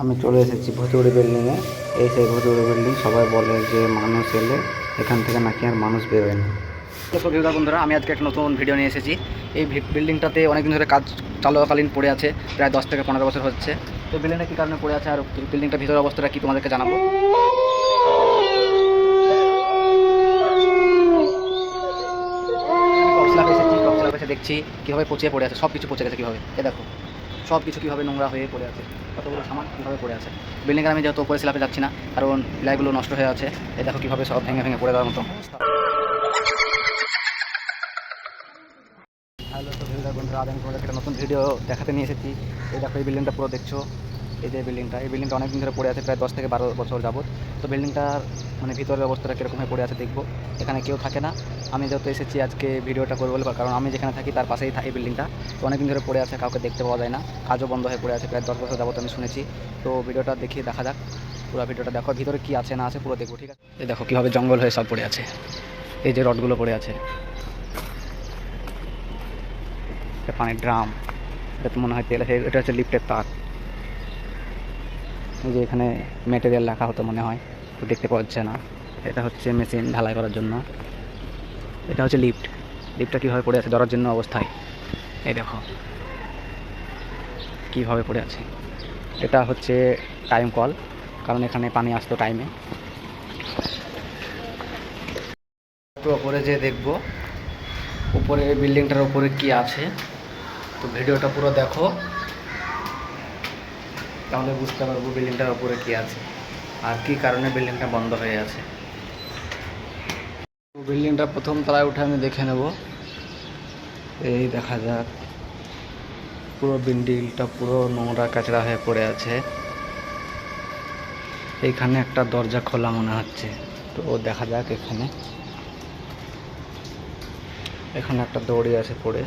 আমি চলে এসেছি ভতুড়ি বিল্ডিংয়ে। এই সেই ভতুড়ি বিল্ডিং, সবাই বলে যে মানুষ এলে এখান থেকে নাকি আর মানুষ বেরোয় না। দর্শক বন্ধুরা আমি আজকে একটা নতুন ভিডিও নিয়ে এসেছি। এই বিল্ডিংটাতে অনেকদিন ধরে কাজ চালুকালীন পড়ে আছে, প্রায় দশ থেকে পনেরো বছর হচ্ছে। তো বিল্ডিংটা কী কারণে পড়ে আছে, আর বিল্ডিংটার ভিতরের অবস্থাটা কি তোমাদেরকে জানাব? দেখছি কীভাবে পচিয়ে পড়ে আছে সব কিছু পচে গেছে কীভাবে। এ দেখো। সব কিছু কীভাবে নোংরা হয়ে পড়ে আছে, কতগুলো সামান কীভাবে পড়ে আছে। বিল্ডিংয়ের আমি যেহেতু উপরে স্ল্যাপে যাচ্ছি না, কারণ প্লাইগুলো নষ্ট হয়ে আছে এ দেখো কীভাবে সব ভেঙে ভেঙে পড়ে দেওয়ার মতো হ্যালো, তো বন্ধুরা আজ আমি তোমাদেরকে একটা নতুন ভিডিও দেখাতে নিয়ে এসেছি। এই দেখো, এই বিল্ডিংটা পুরো দেখছ। এই যে বিল্ডিংটা এই বিল্ডিংটা অনেকদিন ধরে পড়ে আছে, প্রায় দশ থেকে বারো বছর যাবত তো বিল্ডিংটার মানে ভিতরের অবস্থাটা কীরকম হয়ে পড়ে আছে দেখব। এখানে কেউ থাকে না। আমি যেহেতু এসেছি আজকে ভিডিওটা করব বলে, কারণ আমি যেখানে থাকি তার পাশেই থাকে এই বিল্ডিংটা তো অনেক দিন ধরে পড়ে আছে, কাউকে দেখতে পাওয়া যায় না। কাজও বন্ধ হয়ে পড়ে আছে, প্রায় দশ বছর যাবত আমি শুনেছি। তো ভিডিওটা দেখিয়ে দেখা যাক। পুরো ভিডিওটা দেখো, ভিতরে কী আছে না আছে পুরো দেখব, ঠিক আছে? এই দেখো কীভাবে জঙ্গল হয়ে সব পড়ে আছে। এই যে রডগুলো পড়ে আছে। পানির ড্রাম। এটা তো মনে হয় তেল, এটা হচ্ছে লিফটের তার। যে এখানে মেটেরিয়াল রাখা হতো মনে হয়, তো দেখতে পাওয়া যাচ্ছে না। এটা হচ্ছে মেশিন ঢালাই করার জন্য। এটা হচ্ছে লিফট লিফটটা কীভাবে পড়ে আছে? ধরার জন্য অবস্থায়। এই দেখো। কীভাবে পড়ে আছে? এটা হচ্ছে টাইম কল কারণ এখানে পানি আসতো টাইমে একটু ওপরে যে দেখব, উপরে বিল্ডিংটার উপরে কি আছে। তো ভিডিওটা পুরো দেখো। তাহলে বুঝতে পারব বিল্ডিংটার উপরে কি আছে আর কি কারণে বিল্ডিংটা বন্ধ হয়ে আছে। বিল্ডিংটা প্রথম তলায় উঠে আমি দেখে নেব। এই দেখা যাক। পুরো বিল্ডিংটা পুরো নোংরা কাচড়া হয়ে পড়ে আছে। এইখানে একটা দরজা খোলা মনে হচ্ছে। তো দেখা যাক এখানে। এখানে একটা দড়ি আছে পড়ে।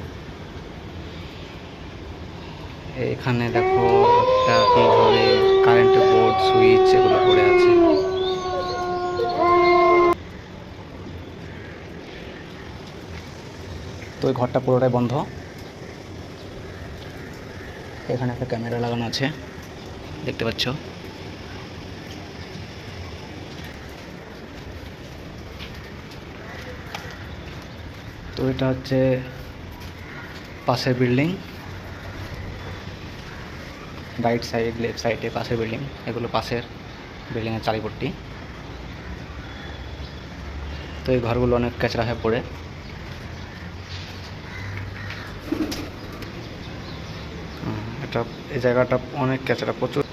এখানে দেখো একটা কীভাবে কারেন্টের বোর্ড সুইচ এগুলো পড়ে আছে? তো ওই ঘরটা পুরোটাই বন্ধ। এখানে একটা ক্যামেরা লাগানো আছে, দেখতে পাচ্ছ? তো এটা হচ্ছে পাশের বিল্ডিং রাইট সাইড লেফট সাইডে পাশের বিল্ডিং এগুলো পাশের বিল্ডিংয়ের চারিপট্টি। তো এই ঘরগুলো অনেক ক্যাচড়া হয়ে পড়ে। এটা, এই জায়গাটা অনেক ক্যাচড়া প্রচুর।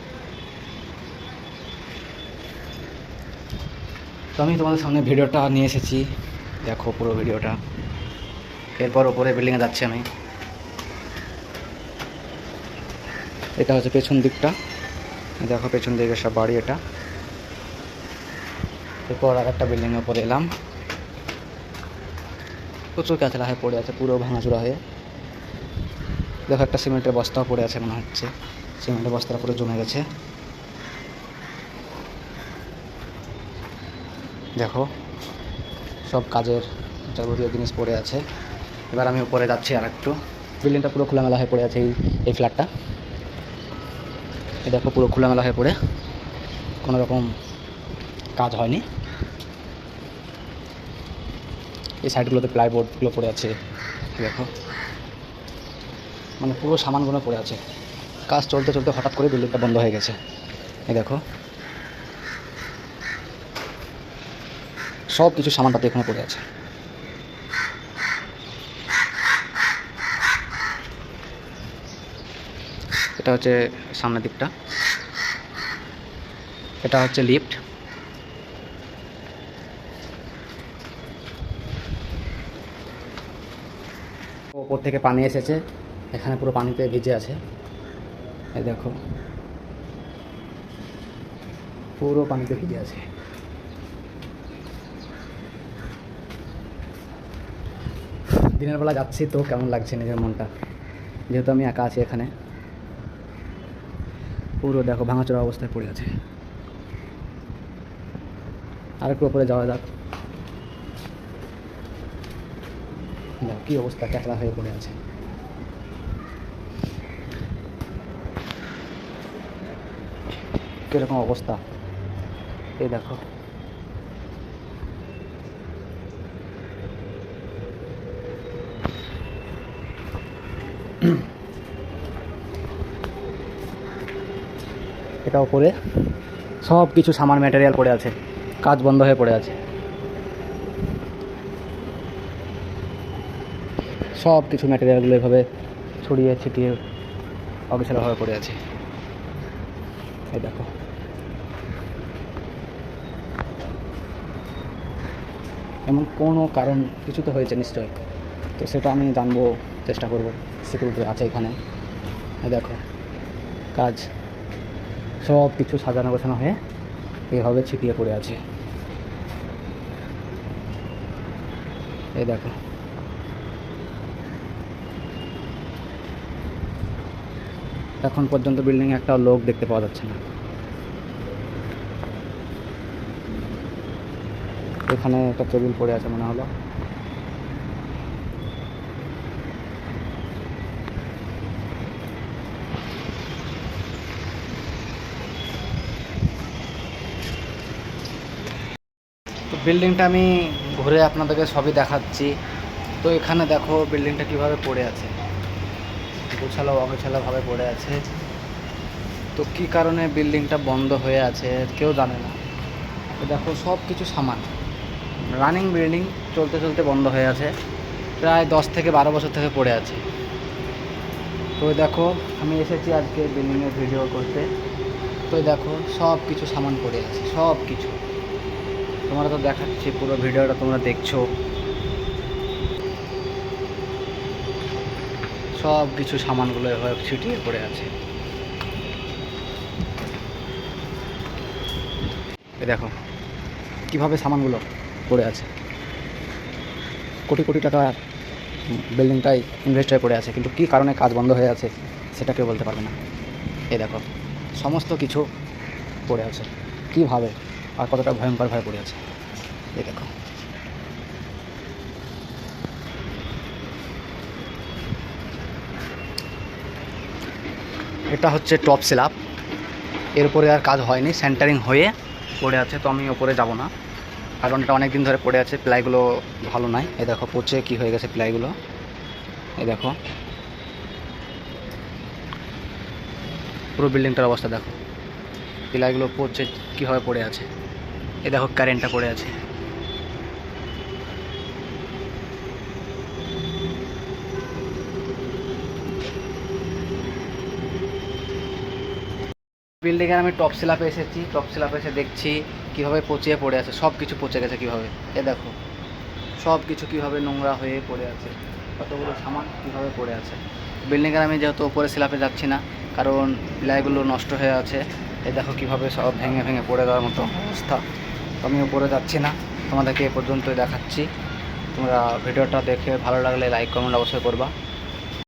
তো আমি তোমাদের সামনে ভিডিওটা নিয়ে এসেছি। দেখো পুরো ভিডিওটা। এরপর ওপরে বিল্ডিংয়ে যাচ্ছি আমি। এটা হচ্ছে পেছন দিকটা। দেখো, পেছন দিকে সব বাড়ি এটা। এরপর আর একটা বিল্ডিংয়ের উপরে এলাম। প্রচুর কাঁচড়া হয়ে পড়ে আছে, পুরো ভাঙাচুরা হয়ে। দেখো, একটা সিমেন্টের বস্তাও পড়ে আছে মনে হচ্ছে। সিমেন্টের বস্তাটা পুরো জমে গেছে। দেখো, সব কাজের যাবতীয় জিনিস পড়ে আছে। এবার আমি উপরে যাচ্ছি আর একটু বিল্ডিংটা পুরো খোলামেলা হয়ে পড়ে আছে এই ফ্ল্যাটটা এই দেখো পুরো খোলামেলা হয়ে পড়ে। কোনো রকম কাজ হয়নি। এই সাইডগুলোতে প্লাইবোর্ডগুলো পড়ে আছে দেখো। মানে পুরো সামানগুলো পড়ে আছে। কাজ চলতে চলতে হঠাৎ করে বিল্ডিংটা বন্ধ হয়ে গেছে, এই দেখো। সব কিছু সামানপাতি এখানে পড়ে আছে। এটা হচ্ছে সামনের দিকটা। এটা হচ্ছে লিফট ওপর থেকে পানি এসেছে, এখানে পুরো পানিতে ভিজে আছে। এই দেখো। পুরো পানিতে ভিজে আছে। দিনের বেলা যাচ্ছি তো কেমন লাগছে নিজের মনটা? যেহেতু আমি একা আছি এখানে। পুরো দেখো ভাঙাচোরা অবস্থায় পড়ে আছে। আর একটু ওপরে যাওয়া যাক। কি অবস্থা, ক্যাকড়া হয়ে পড়ে আছে। কীরকম অবস্থা? এই দেখো। এটা ওপরে সব কিছু সামান ম্যাটেরিয়াল পড়ে আছে, কাজ বন্ধ হয়ে পড়ে আছে। সব কিছু ম্যাটেরিয়ালগুলো এভাবে ছড়িয়ে ছিটিয়ে অগোছালোভাবে পড়ে আছে। এই দেখো। এমন কোনো কারণ, কিছু তো হয়েছে নিশ্চয়ই। তো সেটা আমি জানব, চেষ্টা করব সিকিউরিটি আছে এখানে। দেখো, কাজ সব কিছু সাজানো গোছানো হয়ে এইভাবে ছিটিয়ে পড়ে আছে। এই দেখো। এখন পর্যন্ত বিল্ডিং একটা লোক দেখতে পাওয়া যাচ্ছে না। এখানে একটা টেবিল পড়ে আছে মনে হলো। তো বিল্ডিংটা আমি ঘুরে আপনাদেরকে সবই দেখাচ্ছি। তো এখানে দেখো বিল্ডিংটা কীভাবে পড়ে আছে। গোছালো, অগোছালোভাবে পড়ে আছে। তো কী কারণে বিল্ডিংটা বন্ধ হয়ে আছে, কেউ জানে না। তো দেখো সব কিছু সামান। রানিং বিল্ডিং চলতে চলতে বন্ধ হয়ে আছে। প্রায় দশ থেকে বারো বছর থেকে পড়ে আছে। তো দেখো, আমি এসেছি আজকে বিল্ডিংয়ের ভিডিও করতে। তো দেখো সব কিছু সামান পড়ে আছে সব কিছু তোমরা তো দেখাচ্ছি, পুরো ভিডিওটা তোমরা দেখছ। সব কিছু সামানগুলো এভাবে ছিটিয়ে পড়ে আছে। দেখো, কীভাবে সামানগুলো পড়ে আছে। কোটি কোটি টাকা বিল্ডিংটাই ইনভেস্ট হয়ে পড়ে আছে, কিন্তু কী কারণে কাজ বন্ধ হয়ে আছে, সেটা কেউ বলতে পারবে না। এ দেখো, সমস্ত কিছু পড়ে আছে। কীভাবে আর কতটা ভয়ঙ্করভাবে পড়ে আছে। এই দেখো। এটা হচ্ছে টপ স্ল্যাব এর উপরে আর কাজ হয়নি সেন্টারিং হয়ে পড়ে আছে, তো আমি ওপরে যাব না। কারণ এটা অনেক দিন ধরে পড়ে আছে, প্লাইগুলো ভালো নয় এই দেখো, পচে কি হয়ে গেছে প্লাইগুলো। এই দেখো। পুরো বিল্ডিংটার অবস্থা দেখো। প্লাইগুলো পচে কীভাবে পড়ে আছে। এই দেখো কারেন্টটা পড়ে আছে। বিল্ডিংয়ের আমি টপ স্ল্যাপে এসেছি টপ স্ল্যাপে এসে দেখছি কীভাবে পচিয়ে পড়ে আছে। সব কিছু পচে গেছে কীভাবে? এ দেখো সব কিছু কীভাবে নোংরা হয়ে পড়ে আছে। কতগুলো সামান কীভাবে পড়ে আছে। বিল্ডিংয়ের আমি যেহেতু উপরে স্ল্যাপে যাচ্ছি না, কারণ প্লাইগুলো নষ্ট হয়ে আছে, এ দেখো কীভাবে সব ভেঙে ভেঙে পড়ে যাওয়ার মতো অবস্থা। আমি উপরে যাচ্ছি না। তোমাদেরকে এ পর্যন্তই দেখাচ্ছি। তোমরা ভিডিওটা দেখে ভালো লাগলে লাইক কমেন্ট অবশ্যই করবা।